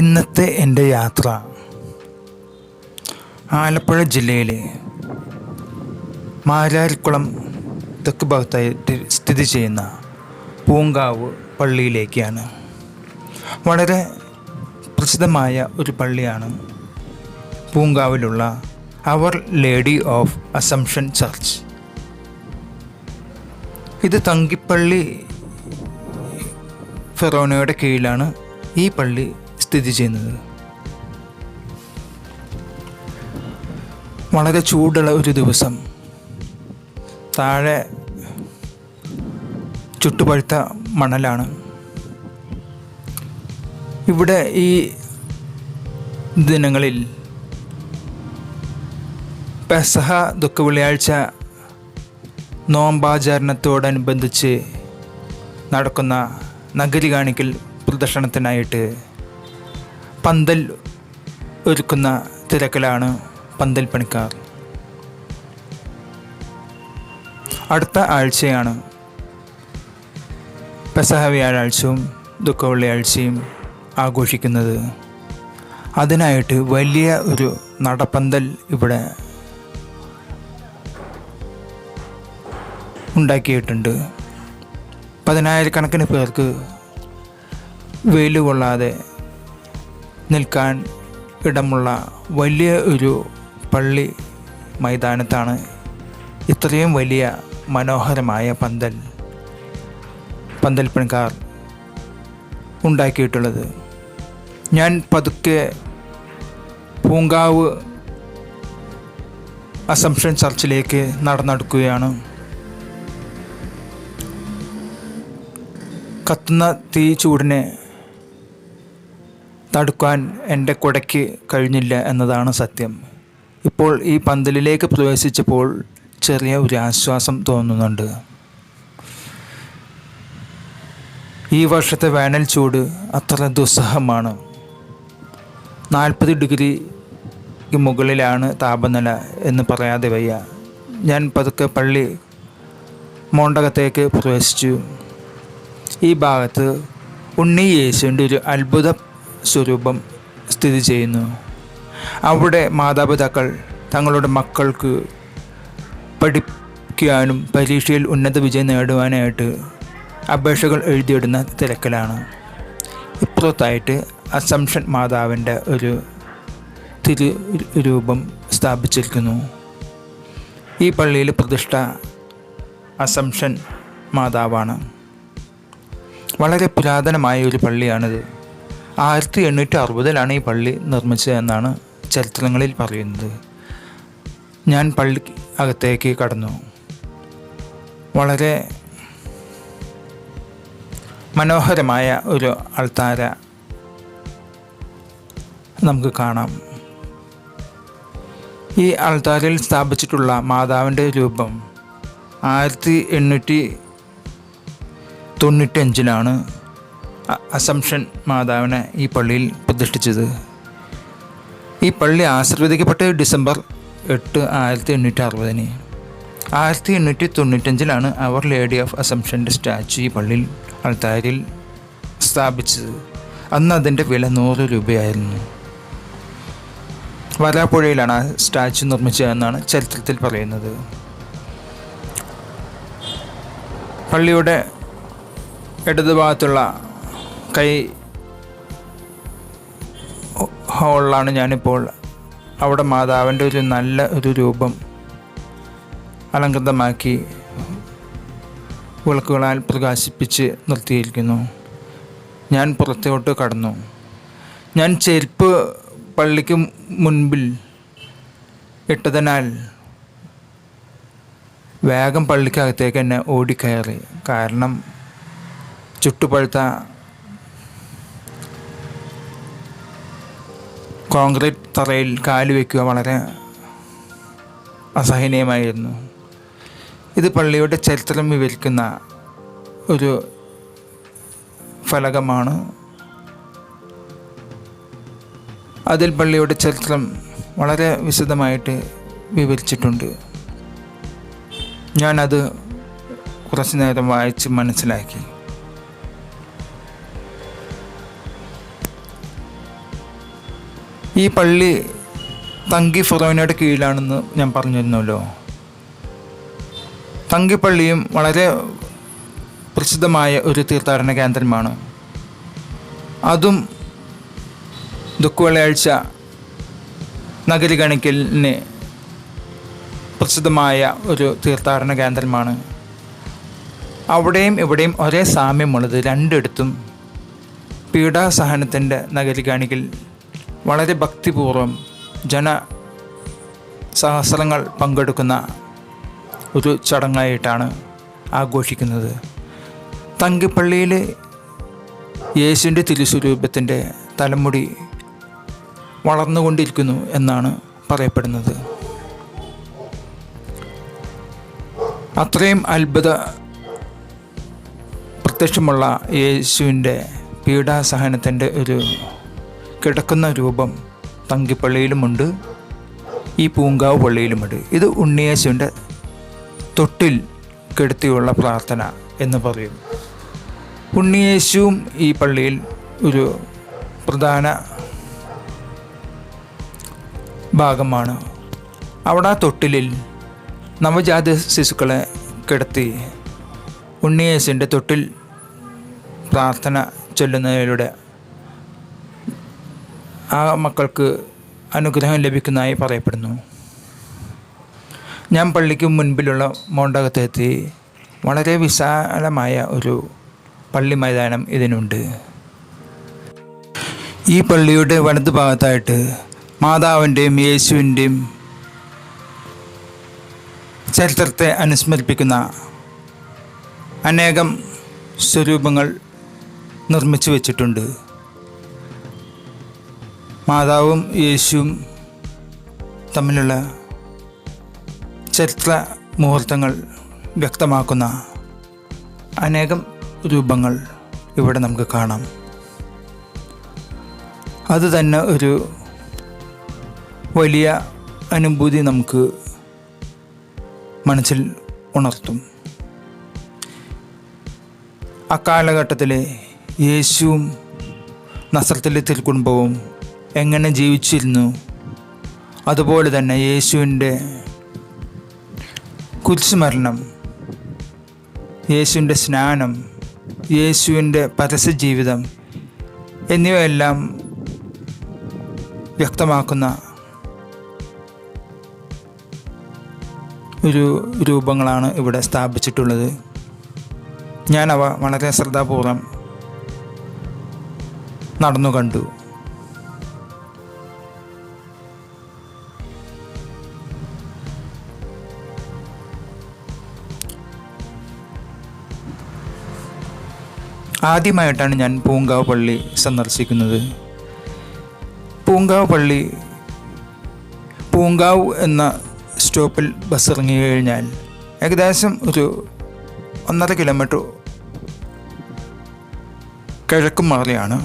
ഇന്നത്തെ എന്റെ യാത്ര. ആലപ്പുഴ ജില്ലയിലെ മാരാരിക്കുളം തെക്ക് ഭാഗത്തായിട്ട് സ്ഥിതി ചെയ്യുന്ന പൂങ്കാവ് പള്ളിയിലേക്കാണ്. വളരെ പ്രസിദ്ധമായ ഒരു പള്ളിയാണ് പൂങ്കാവിലുള്ള Our Lady of Assumption Church ഇത് തങ്കിപ്പള്ളി ഫെറോനയുടെ കീഴിലാണ് ഈ പള്ളി സ്ഥിതി ചെയ്യുന്നത്? വളരെ ചൂടുള്ള ഒരു ദിവസം. താഴെ ചുട്ടുപഴുത്ത മണലാണ്. ഇവിടെ ഈ ദിനങ്ങളിൽ പെസഹ ദുഃഖ വെള്ളിയാഴ്ച നോമ്പാചരണത്തോടനുബന്ധിച്ച് നടക്കുന്ന നഗരി കാണിക്കൽ പ്രദർശനത്തിനായിട്ട് പന്തൽ ഒരുക്കുന്ന തിരക്കിലാണ് പന്തൽ പണിക്കാർ. അടുത്ത ആഴ്ചയാണ് പെസഹ വ്യാഴാഴ്ചയും ദുഃഖ വെള്ളിയാഴ്ചയും ആഘോഷിക്കുന്നത്. അതിനായിട്ട് വലിയ ഒരു നടപ്പന്തൽ ഇവിടെ ഉണ്ടാക്കിയിട്ടുണ്ട്. പതിനായിരക്കണക്കിന് പേർക്ക് വെയിൽ കൊള്ളാതെ നിൽക്കാൻ ഇടമുള്ള വലിയ ഒരു പള്ളി മൈതാനത്താണ് ഇത്രയും വലിയ മനോഹരമായ പന്തൽ പന്തൽ പണിക്കാർ ഉണ്ടാക്കിയിട്ടുള്ളത്. ഞാൻ പതുക്കെ പൂങ്കാവ് അസംഷൻ ചർച്ചിലേക്ക് നടന്നെടുക്കുകയാണ്. കത്തുന്ന തീ ചൂടിനെ തടുക്കാൻ എന്റെ കുടയ്ക്ക് കഴിഞ്ഞില്ല എന്നതാണ് സത്യം. ഇപ്പോൾ ഈ പന്തലിലേക്ക് പ്രവേശിച്ചപ്പോൾ ചെറിയ ഒരു ആശ്വാസം തോന്നുന്നുണ്ട്. ഈ വർഷത്തെ വേനൽ ചൂട് അത്ര ദുസ്സഹമാണ്. നാൽപ്പത് ഡിഗ്രിക്ക് മുകളിലാണ് താപനില എന്ന് പറയാതെ വയ്യ. ഞാൻ പതുക്കെ പള്ളി മോണ്ടകത്തേക്ക് പ്രവേശിച്ചു. ഈ ഭാഗത്ത് ഉണ്ണി യേശുവിന്റെ ഒരു അത്ഭുത സ്വരൂപം സ്ഥിതി ചെയ്യുന്നു. അവിടെ മാതാപിതാക്കൾ തങ്ങളുടെ മക്കൾക്ക് പഠിക്കാനും പരീക്ഷയിൽ ഉന്നത വിജയം നേടുവാനായിട്ട് അപേക്ഷകൾ എഴുതിയിടുന്ന തിരക്കിലാണ്. ഇപ്പുറത്തായിട്ട് അസംഷൻ മാതാവിന്റെ ഒരു തിരു രൂപം സ്ഥാപിച്ചിരിക്കുന്നു. ഈ പള്ളിയിൽ പ്രതിഷ്ഠ അസംഷൻ മാതാവാണ്. വളരെ പുരാതനമായ ഒരു പള്ളിയാണിത്. ആയിരത്തി എണ്ണൂറ്റി അറുപതിലാണ് ഈ പള്ളി നിർമ്മിച്ചതെന്നാണ് ചരിത്രങ്ങളിൽ പറയുന്നത്. ഞാൻ പള്ളി അകത്തേക്ക് കടന്നു. വളരെ മനോഹരമായ ഒരു അൾത്താര നമുക്ക് കാണാം. ഈ അൾത്താരയിൽ സ്ഥാപിച്ചിട്ടുള്ള മാതാവിന്റെ രൂപം ആയിരത്തി എണ്ണൂറ്റി തൊണ്ണൂറ്റഞ്ചിലാണ് അസംഷൻ മാതാവിനെ ഈ പള്ളിയിൽ പ്രതിഷ്ഠിച്ചത്. ഈ പള്ളി ആശീർവദിക്കപ്പെട്ട ഡിസംബർ എട്ട് ആയിരത്തി എണ്ണൂറ്റി അറുപതിന്. ആയിരത്തി എണ്ണൂറ്റി തൊണ്ണൂറ്റഞ്ചിലാണ് അവർ ലേഡി ഓഫ് അസംഷന്റെ സ്റ്റാച്ചു ഈ പള്ളിയിൽ അൾത്താരിൽ സ്ഥാപിച്ചത്. അന്ന് അതിന്റെ വില നൂറ് രൂപയായിരുന്നു. വരാപ്പുഴയിലാണ് ആ സ്റ്റാച്ചു നിർമ്മിച്ചതെന്നാണ് ചരിത്രത്തിൽ പറയുന്നത്. പള്ളിയുടെ ഇടതുഭാഗത്തുള്ള കൈ ഹോളിലാണ് ഞാനിപ്പോൾ. അവിടെ മാതാവിന്റെ ഒരു നല്ല ഒരു രൂപം അലങ്കൃതമാക്കി വിളക്കുകളാൽ പ്രകാശിപ്പിച്ച് നിർത്തിയിരിക്കുന്നു. ഞാൻ പുറത്തോട്ട് കടന്നു. ഞാൻ ചെരുപ്പ് പള്ളിക്ക് മുൻപിൽ ഇട്ടതിനാൽ വേഗം പള്ളിക്കകത്തേക്ക് എന്നെ ഓടിക്കയറി. കാരണം ചുട്ടുപഴുത്ത കോൺക്രീറ്റ് തറയിൽ കാൽ വയ്ക്കുക വളരെ അസഹനീയമായിരുന്നു. ഇത് പള്ളിയുടെ ചരിത്രം വിവരിക്കുന്ന ഒരു ഫലകമാണ്. അതിൽ പള്ളിയുടെ ചരിത്രം വളരെ വിശദമായിട്ട് വിവരിച്ചിട്ടുണ്ട്. ഞാനത് കുറച്ച് നേരം വായിച്ച് മനസ്സിലാക്കി. ഈ പള്ളി തങ്കി ഫിറോനയുടെ കീഴിലാണെന്ന് ഞാൻ പറഞ്ഞിരുന്നല്ലോ. തങ്കിപ്പള്ളിയും വളരെ പ്രസിദ്ധമായ ഒരു തീർത്ഥാടന കേന്ദ്രമാണ്. അതും ദുഃഖവെള്ളിയാഴ്ച നഗരി പ്രസിദ്ധമായ ഒരു തീർത്ഥാടന കേന്ദ്രമാണ്. അവിടെയും ഇവിടെയും ഒരേ സാമ്യമുള്ളത് രണ്ടിടത്തും പീഡാസഹനത്തിന്റെ നഗരി കാണിക്കൽ വളരെ ഭക്തിപൂർവം ജന സഹസ്രങ്ങൾ പങ്കെടുക്കുന്ന ഒരു ചടങ്ങായിട്ടാണ് ആഘോഷിക്കുന്നത്. തങ്കിപ്പള്ളിയിൽ യേശുവിന്റെ തിരുസ്വരൂപത്തിന്റെ തലമുടി വളർന്നുകൊണ്ടിരിക്കുന്നു എന്നാണ് പറയപ്പെടുന്നത്. അത്രയും അത്ഭുത പ്രത്യക്ഷമുള്ള യേശുവിന്റെ പീഡാസഹനത്തിന്റെ ഒരു കിടക്കുന്ന രൂപം തങ്കിപ്പള്ളിയിലുമുണ്ട്. ഈ പൂങ്കാവ് പള്ളിയിലുമുണ്ട്. ഇത് ഉണ്ണിയേശുവിന്റെ തൊട്ടിൽ കെടുത്തിയുള്ള പ്രാർത്ഥന എന്ന് പറയും. ഉണ്ണിയേശുവും ഈ പള്ളിയിൽ ഒരു പ്രധാന ഭാഗമാണ്. അവിടെ തൊട്ടിലിൽ നവജാത ശിശുക്കളെ കിടത്തി ഉണ്ണിയേശുവിന്റെ തൊട്ടിൽ പ്രാർത്ഥന ചൊല്ലുന്നതിലൂടെ ആ മക്കൾക്ക് അനുഗ്രഹം ലഭിക്കുന്നതായി പറയപ്പെടുന്നു. ഞാൻ പള്ളിക്ക് മുൻപിലുള്ള മോണ്ടകത്തെത്തി വളരെ വിശാലമായ ഒരു പള്ളി മൈതാനം ഇതിനുണ്ട്. ഈ പള്ളിയുടെ വലതു ഭാഗത്തായിട്ട് മാതാവിന്റെയും യേശുവിന്റെയും ചരിത്രത്തെ അനുസ്മരിപ്പിക്കുന്ന അനേകം സ്വരൂപങ്ങൾ നിർമ്മിച്ചു വച്ചിട്ടുണ്ട്. മാതാവും യേശുവും തമ്മിലുള്ള ചരിത്ര മുഹൂർത്തങ്ങൾ വ്യക്തമാക്കുന്ന അനേകം രൂപങ്ങൾ ഇവിടെ നമുക്ക് കാണാം. അത് തന്നെ ഒരു വലിയ അനുഭൂതി നമുക്ക് മനസ്സിൽ ഉണർത്തും. അക്കാലഘട്ടത്തിലെ യേശുവും നസ്രത്തിലെ തിരുക്കുടുംബവും എങ്ങനെ ജീവിച്ചിരുന്നു? അതുപോലെ തന്നെ യേശുവിന്റെ കുരിശുമരണം യേശുവിന്റെ സ്നാനം യേശുവിന്റെ പരസ്യ ജീവിതം എന്നിവയെല്ലാം വ്യക്തമാക്കുന്ന ഒരു രൂപങ്ങളാണ് ഇവിടെ സ്ഥാപിച്ചിട്ടുള്ളത്. ഞാനവ വളരെ ശ്രദ്ധാപൂർവം നടന്നു കണ്ടു ആദ്യമായിട്ടാണ് ഞാൻ പൂങ്കാവ് പള്ളി സന്ദർശിക്കുന്നത്. പൂങ്കാവ് പള്ളി പൂങ്കാവ് എന്ന സ്റ്റോപ്പിൽ ബസ് ഇറങ്ങി കഴിഞ്ഞാൽ ഏകദേശം ഒരു ഒന്നര കിലോമീറ്റർ കിഴക്കും മാറിയാണ്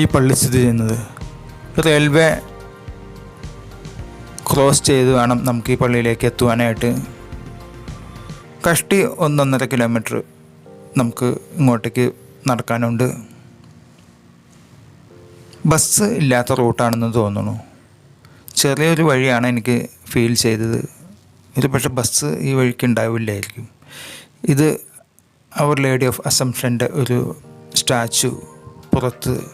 ഈ പള്ളി സ്ഥിതി ചെയ്യുന്നത്. റെയിൽവേ ക്രോസ് ചെയ്ത് വേണം നമുക്ക് ഈ പള്ളിയിലേക്ക് എത്തുവാനായിട്ട്. കഷ്ടി ഒന്നൊന്നര കിലോമീറ്റർ നമുക്ക് ഇങ്ങോട്ടേക്ക് നടക്കാനുണ്ട്. ബസ് ഇല്ലാത്ത റൂട്ടാണെന്ന് തോന്നുന്നു. ചെറിയൊരു വഴിയാണ് എനിക്ക് ഫീൽ ചെയ്തത്. ഒരു പക്ഷേ ബസ് ഈ വഴിക്ക് ഉണ്ടാവില്ലായിരിക്കും. ഇത് അവർ ലേഡി ഓഫ് അസംഷന്റെ ഒരു സ്റ്റാച്ചു പുറത്ത്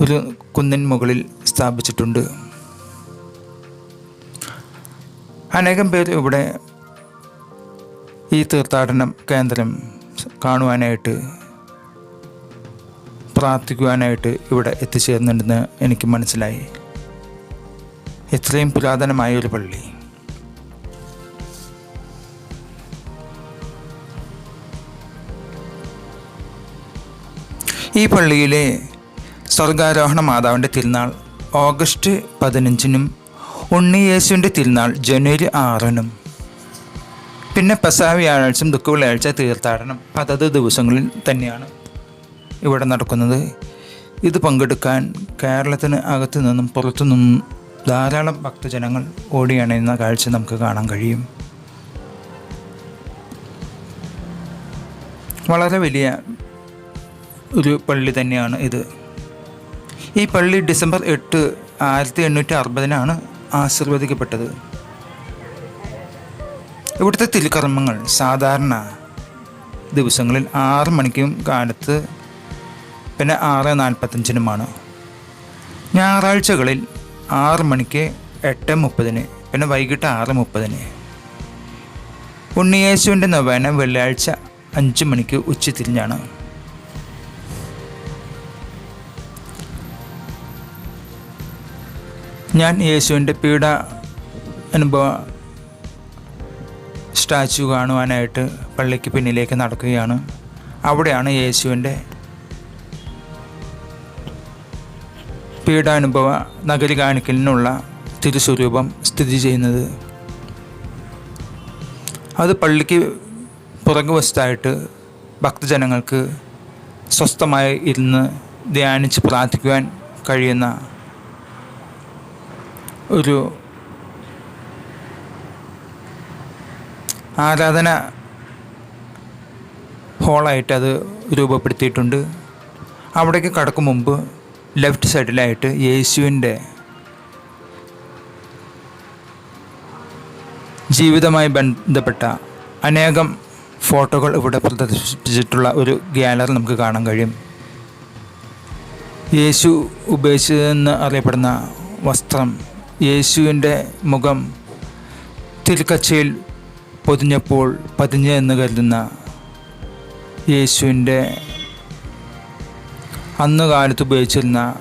ഒരു കുന്നിൻ മുകളിൽ സ്ഥാപിച്ചിട്ടുണ്ട്. അനേകം പേര് ഇവിടെ ഈ തീർത്ഥാടനം കേന്ദ്രം കാണുവാനായിട്ട് പ്രാർത്ഥിക്കുവാനായിട്ട് ഇവിടെ എത്തിച്ചേർന്നിട്ടുണ്ടെന്ന് എനിക്ക് മനസ്സിലായി. ഇത്രയും പുരാതനമായ ഒരു പള്ളി. ഈ പള്ളിയിലെ സ്വർഗാരോഹണ മാതാവിന്റെ തിരുനാൾ ഓഗസ്റ്റ് പതിനഞ്ചിനും ഉണ്ണിയേശുവിന്റെ തിരുനാൾ ജനുവരി ആറിനും പിന്നെ പെസഹ വ്യാഴാഴ്ചയും ദുഃഖ വെള്ളിയാഴ്ച തീർത്ഥാടനം അതത് ദിവസങ്ങളിൽ തന്നെയാണ് ഇവിടെ നടക്കുന്നത്. ഇത് പങ്കെടുക്കാൻ കേരളത്തിന് അകത്തു നിന്നും പുറത്തു നിന്നും ധാരാളം ഭക്തജനങ്ങൾ ഓടിയണയുന്ന കാഴ്ച നമുക്ക് കാണാൻ കഴിയും. വളരെ വലിയ ഒരു പള്ളി തന്നെയാണ് ഇത്. ഈ പള്ളി ഡിസംബർ എട്ട് ആയിരത്തി എണ്ണൂറ്റി അറുപതിനാണ് ആശീർവദിക്കപ്പെട്ടത്. ഇവിടുത്തെ തിരുക്കർമ്മങ്ങൾ സാധാരണ ദിവസങ്ങളിൽ ആറ് മണിക്കും കാലത്ത് പിന്നെ ആറ് നാൽപ്പത്തഞ്ചിനുമാണ്. ഞായറാഴ്ചകളിൽ ആറ് മണിക്ക് എട്ട് മുപ്പതിന് പിന്നെ വൈകിട്ട് ആറ് മുപ്പതിന്. ഉണ്ണിയേശുവിന്റെ നൊവേന വെള്ളിയാഴ്ച അഞ്ച് മണിക്ക് ഉച്ചതിരിഞ്ഞാണ്. ഞാൻ യേശുവിന്റെ പീഡ അനുഭവ സ്റ്റാച്ചു കാണുവാനായിട്ട് പള്ളിക്ക് പിന്നിലേക്ക് നടക്കുകയാണ്. അവിടെയാണ് യേശുവിന്റെ പീഡാനുഭവ നഗരി കാണിക്കലിനുള്ള തിരുസ്വരൂപം സ്ഥിതി ചെയ്യുന്നത്. അത് പള്ളിക്ക് പുറകുവശത്തായിട്ട് ഭക്തജനങ്ങൾക്ക് സ്വസ്ഥമായി ഇരുന്ന് ധ്യാനിച്ച് പ്രാർത്ഥിക്കുവാൻ കഴിയുന്ന ഒരു ആരാധന ഹോളായിട്ട് അത് രൂപപ്പെടുത്തിയിട്ടുണ്ട്. അവിടേക്ക് കടക്കും മുമ്പ് ലെഫ്റ്റ് സൈഡിലായിട്ട് യേശുവിന്റെ ജീവിതമായി ബന്ധപ്പെട്ട അനേകം ഫോട്ടോകൾ ഇവിടെ പ്രദർശിപ്പിച്ചിട്ടുള്ള ഒരു ഗ്യാലറി നമുക്ക് കാണാൻ കഴിയും. യേശു ഉപയോഗിച്ചതെന്ന് അറിയപ്പെടുന്ന വസ്ത്രം യേശുവിന്റെ മുഖം തിരുക്കച്ചയിൽ പൊതിഞ്ഞപ്പോൾ പതിഞ്ഞ് എന്ന് കരുതുന്ന യേശുവിന്റെ അന്ന് കാലത്ത് ഉപയോഗിച്ചിരുന്ന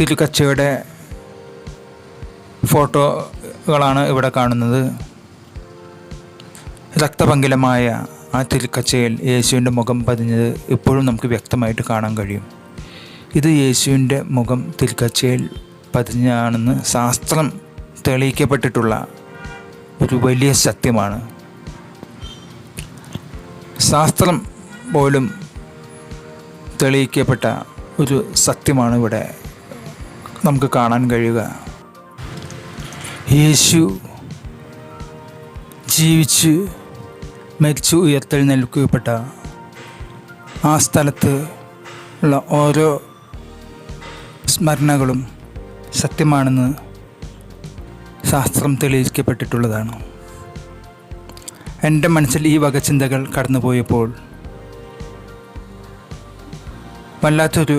തിരുക്കച്ചയുടെ ഫോട്ടോകളാണ് ഇവിടെ കാണുന്നത്. രക്തപങ്കിലമായ ആ തിരുക്കച്ചയിൽ യേശുവിന്റെ മുഖം പതിഞ്ഞത് ഇപ്പോഴും നമുക്ക് വ്യക്തമായിട്ട് കാണാൻ കഴിയും. ഇത് യേശുവിന്റെ മുഖം തിരുക്കച്ചയിൽ പതിഞ്ഞാണെന്ന് ശാസ്ത്രം തെളിയിക്കപ്പെട്ടിട്ടുള്ള ഒരു വലിയ സത്യമാണ്. ശാസ്ത്രം പോലും തെളിയിക്കപ്പെട്ട ഒരു സത്യമാണ് ഇവിടെ നമുക്ക് കാണാൻ കഴിയുക. യേശു ജീവിച്ച് മരിച്ചു ഉയർത്തൽ നൽകപ്പെട്ട ആ സ്ഥലത്ത് ഉള്ള ഓരോ സ്മരണകളും സത്യമാണെന്ന് ശാസ്ത്രം തെളിയിക്കപ്പെട്ടിട്ടുള്ളതാണ്. എന്റെ മനസ്സിൽ ഈ വക ചിന്തകൾ കടന്നുപോയപ്പോൾ വല്ലാത്തൊരു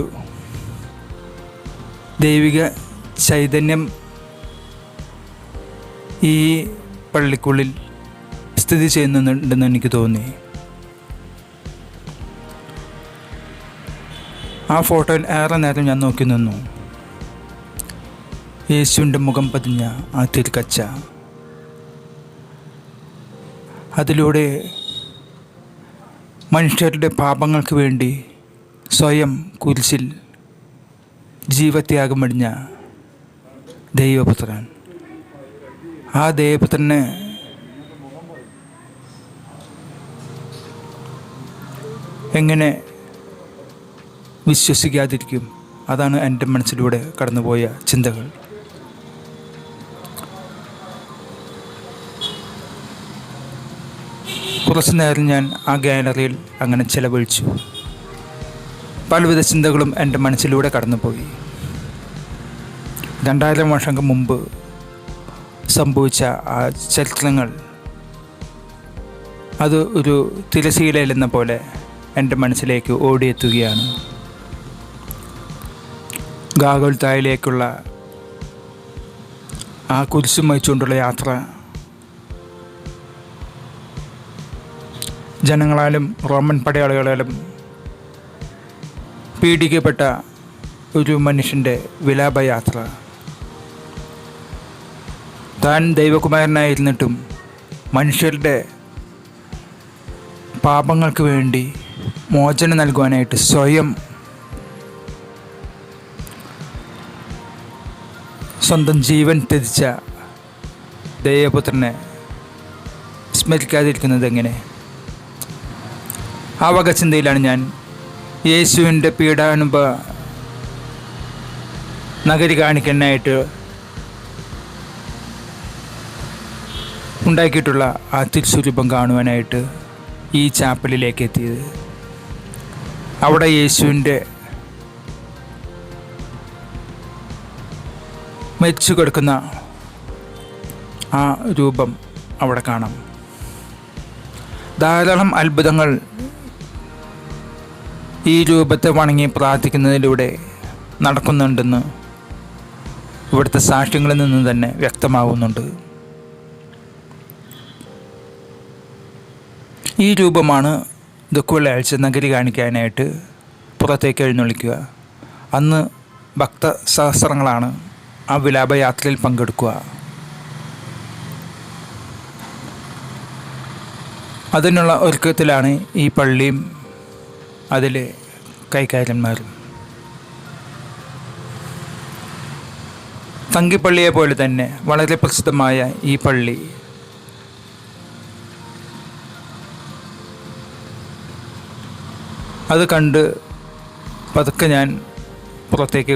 ദൈവിക ചൈതന്യം ഈ പള്ളിക്കുള്ളിൽ സ്ഥിതി ചെയ്യുന്നുണ്ടെന്ന് എനിക്ക് തോന്നി. ആ ഫോട്ടോയിൽ ഏറെ നേരം ഞാൻ നോക്കി നിന്നു. യേശുവിന്റെ മുഖം പതിഞ്ഞ ആ തിരുക്കച്ച അതിലൂടെ മനുഷ്യരുടെ പാപങ്ങൾക്ക് വേണ്ടി സ്വയം കുരിശിൽ ജീവത്യാഗം വെടിഞ്ഞ ദൈവപുത്രൻ. ആ ദൈവപുത്രനെ എങ്ങനെ വിശ്വസിക്കാതിരിക്കും? അതാണ് എന്റെ മനസ്സിലൂടെ കടന്നുപോയ ചിന്തകൾ. കുറച്ചു നേരം ഞാൻ ആ ഗാലറിയിൽ അങ്ങനെ ചിലവഴിച്ചു. പലവിധ ചിന്തകളും എന്റെ മനസ്സിലൂടെ കടന്നുപോയി. രണ്ടായിരം വർഷങ്ങൾക്ക് മുമ്പ് സംഭവിച്ച ആ ചരിത്രങ്ങൾ അത് ഒരു തിരശീലയിലെന്ന പോലെ എന്റെ മനസ്സിലേക്ക് ഓടിയെത്തുകയാണ്. ഗാഗുൽത്തായിലേക്കുള്ള ആ കുരിശും വഹിച്ചുകൊണ്ടുള്ള യാത്ര ജനങ്ങളാലും റോമൻ പടയാളികളാലും പീഡിക്കപ്പെട്ട ഒരു മനുഷ്യന്റെ വിലാപയാത്ര. താൻ ദൈവകുമാരനായിരുന്നിട്ടും മനുഷ്യരുടെ പാപങ്ങൾക്ക് വേണ്ടി മോചനം നൽകുവാനായിട്ട് സ്വയം സ്വന്തം ജീവൻ ത്യജിച്ച ദൈവപുത്രനെ സ്മരിക്കാതിരിക്കുന്നത് എങ്ങനെ? ആ വക ചിന്തയിലാണ് ഞാൻ. യേശുവിന്റെ പീഡാനുഭ നഗരി കാണിക്കാനായിട്ട് ഉണ്ടാക്കിയിട്ടുള്ള ആ തിരുസ്വരൂപം കാണുവാനായിട്ട് ഈ ചാപ്പലിലേക്ക് എത്തിയത്. അവിടെ യേശുവിന്റെ മരിച്ചു കൊടുക്കുന്ന ആ രൂപം അവിടെ കാണാം. ധാരാളം അത്ഭുതങ്ങൾ ഈ രൂപത്തെ വണങ്ങി പ്രാർത്ഥിക്കുന്നതിലൂടെ നടക്കുന്നുണ്ടെന്ന് ഇവിടുത്തെ സാക്ഷ്യങ്ങളിൽ നിന്ന് തന്നെ വ്യക്തമാവുന്നുണ്ട്. ഈ രൂപമാണ് ദുഃഖവെള്ളിയാഴ്ച നഗരി കാണിക്കാനായിട്ട് പുറത്തേക്ക് എഴുന്നള്ളിക്കുക. അന്ന് ഭക്ത സഹസ്രങ്ങളാണ് ആ വിലാപയാത്രയിൽ പങ്കെടുക്കുക. അതിനുള്ള ഒരുക്കത്തിലാണ് ഈ പള്ളിയും അതിലെ കൈകാര്യന്മാർ തങ്കിപ്പള്ളിയെ പോലെ തന്നെ വളരെ പ്രസിദ്ധമായ ഈ പള്ളി. അത് കണ്ട് പതുക്കെ ഞാൻ പുറത്തേക്ക്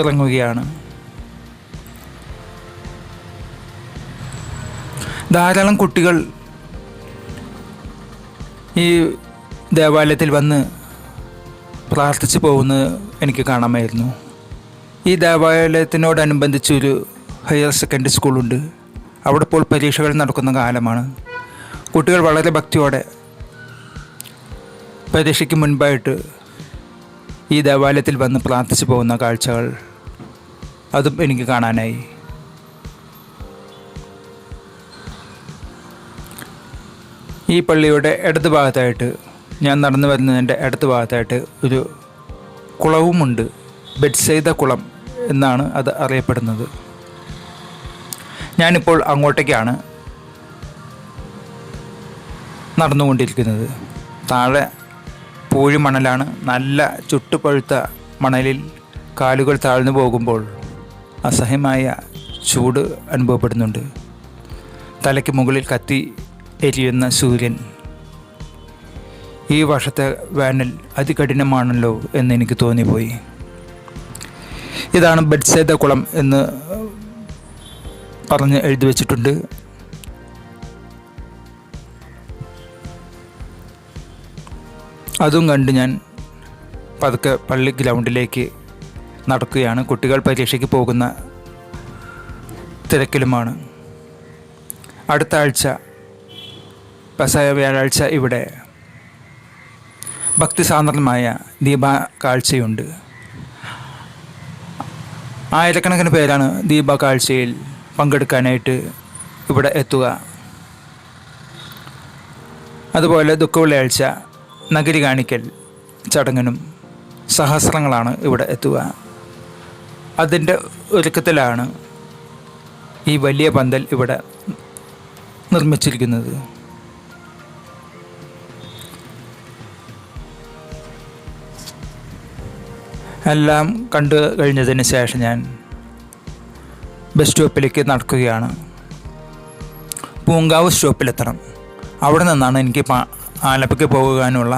ഇറങ്ങുകയാണ്. ധാരാളം കുട്ടികൾ ഈ ദേവാലയത്തിൽ വന്ന് പ്രാർത്ഥിച്ചു പോകുന്നത് എനിക്ക് കാണാമായിരുന്നു. ഈ ദേവാലയത്തിനോടനുബന്ധിച്ചൊരു ഹയർ സെക്കൻഡറി സ്കൂളുണ്ട്. അവിടെ ഇപ്പോൾ പരീക്ഷകൾ നടക്കുന്ന കാലമാണ്. കുട്ടികൾ വളരെ ഭക്തിയോടെ പരീക്ഷയ്ക്ക് മുൻപായിട്ട് ഈ ദേവാലയത്തിൽ വന്ന് പ്രാർത്ഥിച്ചു പോകുന്ന കാഴ്ചകൾ അതും എനിക്ക് കാണാനായി. ഈ പള്ളിയുടെ ഇടത് ഭാഗത്തായിട്ട് ഞാൻ നടന്നു വരുന്നതിന്റെ അടുത്ത ഭാഗത്തായിട്ട് ഒരു കുളവുമുണ്ട്. ബെഡ്സൈദ കുളം എന്നാണ് അത് അറിയപ്പെടുന്നത്. ഞാനിപ്പോൾ അങ്ങോട്ടേക്കാണ് നടന്നുകൊണ്ടിരിക്കുന്നത്. താഴെ പൂഴി മണലാണ് നല്ല ചുട്ടുപഴുത്ത മണലിൽ കാലുകൾ താഴ്ന്നു പോകുമ്പോൾ അസഹ്യമായ ചൂട് അനുഭവപ്പെടുന്നുണ്ട്. തലയ്ക്ക് മുകളിൽ കത്തി എരിയുന്ന സൂര്യൻ ഈ വർഷത്തെ വേനൽ അതികഠിനമാണല്ലോ എന്ന് എനിക്ക് തോന്നിപ്പോയി. ഇതാണ് ബെഡ്സേദ കുളം എന്ന് പറഞ്ഞ് എഴുതി വച്ചിട്ടുണ്ട്. അതും കണ്ട് ഞാൻ പതുക്കെ പള്ളി ഗ്രൗണ്ടിലേക്ക് നടക്കുകയാണ്. കുട്ടികൾ പരീക്ഷയ്ക്ക് പോകുന്ന തിരക്കിലുമാണ്. അടുത്ത ആഴ്ച പസായ വ്യാഴാഴ്ച ഇവിടെ ഭക്തിസാന്ദ്രമായ ദീപ കാഴ്ചയുണ്ട്. ആയിരക്കണക്കിന് പേരാണ് ദീപ കാഴ്ചയിൽ പങ്കെടുക്കാനായിട്ട് ഇവിടെ എത്തുക. അതുപോലെ ദുഃഖവെള്ളിയാഴ്ച നഗരി കാണിക്കൽ ചടങ്ങിനും സഹസ്രങ്ങളാണ് ഇവിടെ എത്തുക. അതിന്റെ ഒരുക്കത്തിലാണ് ഈ വലിയ പന്തൽ ഇവിടെ നിർമ്മിച്ചിരിക്കുന്നത്. എല്ലാം കണ്ടു കഴിഞ്ഞതിന് ശേഷം ഞാൻ ബസ് സ്റ്റോപ്പിലേക്ക് നടക്കുകയാണ്. പൂങ്കാവ് സ്റ്റോപ്പിലെത്തണം അവിടെ നിന്നാണ് എനിക്ക് ആലപ്പയ്ക്ക് പോകാനുള്ള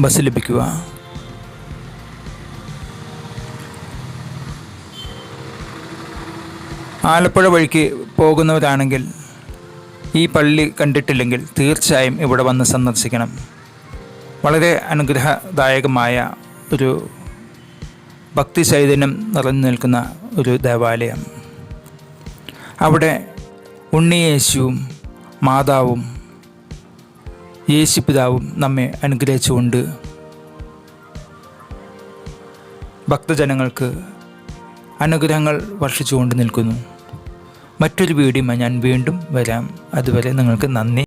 ബസ് ലഭിക്കുക. ആലപ്പുഴ വഴിക്ക് പോകുന്നവരാണെങ്കിൽ ഈ പള്ളി കണ്ടിട്ടില്ലെങ്കിൽ തീർച്ചയായും ഇവിടെ വന്ന് സന്ദർശിക്കണം. വളരെ അനുഗ്രഹദായകമായ ഒരു ഭക്തി ചൈതന്യം നിറഞ്ഞു നിൽക്കുന്ന ഒരു ദേവാലയം. അവിടെ ഉണ്ണിയേശുവും മാതാവും യേശുപിതാവും നമ്മെ അനുഗ്രഹിച്ചുകൊണ്ട് ഭക്തജനങ്ങൾക്ക് അനുഗ്രഹങ്ങൾ വർഷിച്ചുകൊണ്ട് നിൽക്കുന്നു. മറ്റൊരു വീഡിയോ ഞാൻ വീണ്ടും വരാം. അതുവരെ നിങ്ങൾക്ക് നന്ദി.